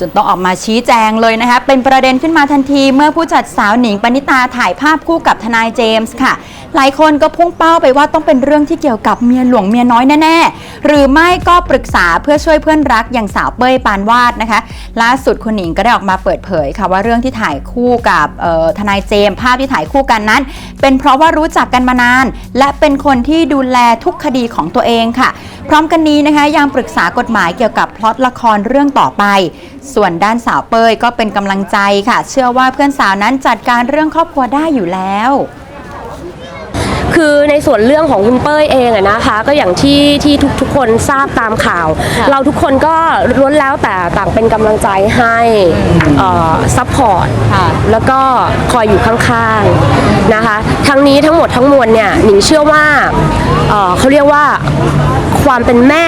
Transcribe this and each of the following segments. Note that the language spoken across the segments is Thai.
จนต้องออกมาชี้แจงเลยนะคะ เป็นประเด็นขึ้นมาทันที เมื่อผู้จัดสาวหนิงปณิตาถ่ายภาพคู่กับทนายเจมส์ค่ะ หลายคนก็พุ่งเป้าไปว่าต้องเป็นเรื่องที่เกี่ยวกับเมียหลวงเมียน้อยแน่ ๆ หรือไม่ก็ปรึกษาเพื่อช่วยเพื่อนรักอย่างสาวเป้ยปานวาดนะคะ ล่าสุดคุณหนิงก็ได้ออกมาเปิดเผยค่ะว่าเรื่องที่ถ่ายคู่กับทนายเจมส์ภาพที่ถ่ายคู่กันนั้น เป็นเพราะว่ารู้จักกันมานาน และเป็นคนที่ดูแลทุกคดีของตัวเองค่ะ พร้อมกันนี้นะคะยังปรึกษากฎหมายเกี่ยวกับพล็อตละครเรื่องต่อไปส่วนด้านสาวเป้ยก็เป็นกำลังใจค่ะ เชื่อว่าเพื่อนสาวนั้นจัดการเรื่องครอบครัวได้อยู่แล้วคือในส่วนเรื่องของคุณเป้ยเองอะนะคะ ก็อย่างที่ที่ทุกทุกคนทราบตามข่าว เราทุกคนก็ล้วนแล้วแต่ต่างเป็นกำลังใจให้ซัพพอร์ตค่ะแล้วก็คอยอยู่ข้างๆนะคะ ทั้งนี้ทั้งหมดทั้งมวลเนี่ยหนิงเชื่อว่า เอ่อเขาเรียกว่าความเป็นแม่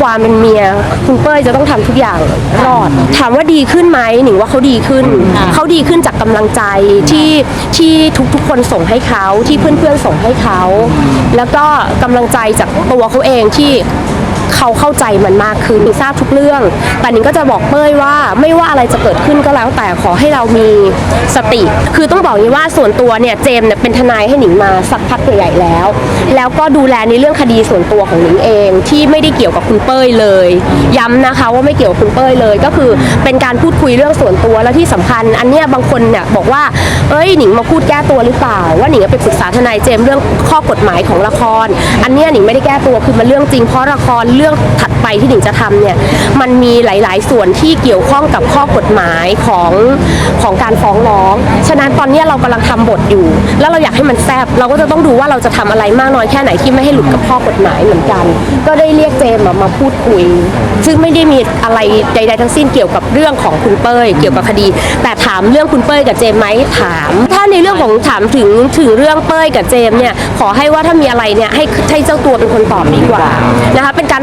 ความเป็นเมีย คุณเป้ยจะต้องทำทุกอย่างรอด ถามว่าดีขึ้นไหมหนิงว่าเขาดีขึ้น เขาดีขึ้นจากกำลังใจที่ที่ทุกๆคนส่งให้เขาที่เพื่อนๆส่งให้เขา แล้วก็กำลังใจจากตัวเขาเองที่ เขาเข้าใจมันมากขึ้นทราบทุกเรื่อง แต่นิงก็จะบอกเป้ยว่าไม่ว่าอะไรจะเกิดขึ้นก็แล้ว แต่ขอให้เรามีสติ คือต้องบอกอย่งนี้ว่าส่วนตัวเนี่ยเจมเนี่ยเป็นทนายให้หนิงมาสักพักใหญ่ๆแล้ว แล้วก็ดูแลในเรื่องคดีส่วนตัวของหนิงเองที่ไม่ได้เกี่ยวกับคุณเป้ยเลย ย้ำนะคะว่าไม่เกี่ยวกับคุณเป้ยเลย ก็คือเป็นการพูดคุยเรื่องส่วนตัวและที่สำคัญ อันเนี้ยบางคนเนี่ยบอกว่าเอ้ยหนิงมาพูดแก้ตัวหรือเปล่า ว่าหนิงไปปรึกษาทนายเจมเรื่องข้อกฎหมายของละคร อันเนี้ยหนิงไม่ได้แก้ตัวคือมันเรื่องจริงเพราะละครเรื่องถัดไปที่หนิงจะทำเนี่ยมันมีหลาย ๆ ส่วนที่เกี่ยวข้องกับข้อกฎหมายของของการฟ้องร้อง ฉะนั้นตอนนี้เรากำลังทำบทอยู่ แล้วเราอยากให้มันแซบเราก็จะต้องดูว่าเราจะทำอะไรมากน้อยแค่ไหนที่ไม่ให้หลุดกับข้อกฎหมายเหมือนกัน ก็ได้เรียกเจมมาพูดคุย ซึ่งไม่ได้มีอะไรใด ๆ ทั้งสิ้นเกี่ยวกับเรื่องของคุณเป้ยเกี่ยวกับคดี แต่ถามเรื่องคุณเป้ยกับเจมไหมถาม ถ้าในเรื่องของถามถึงถึงเรื่องเป้ยกับเจมเนี่ยขอให้ว่าถ้ามีอะไรเนี่ยให้ให้เจ้าตัวเป็นคนตอบดีกว่านะคะเป็นการ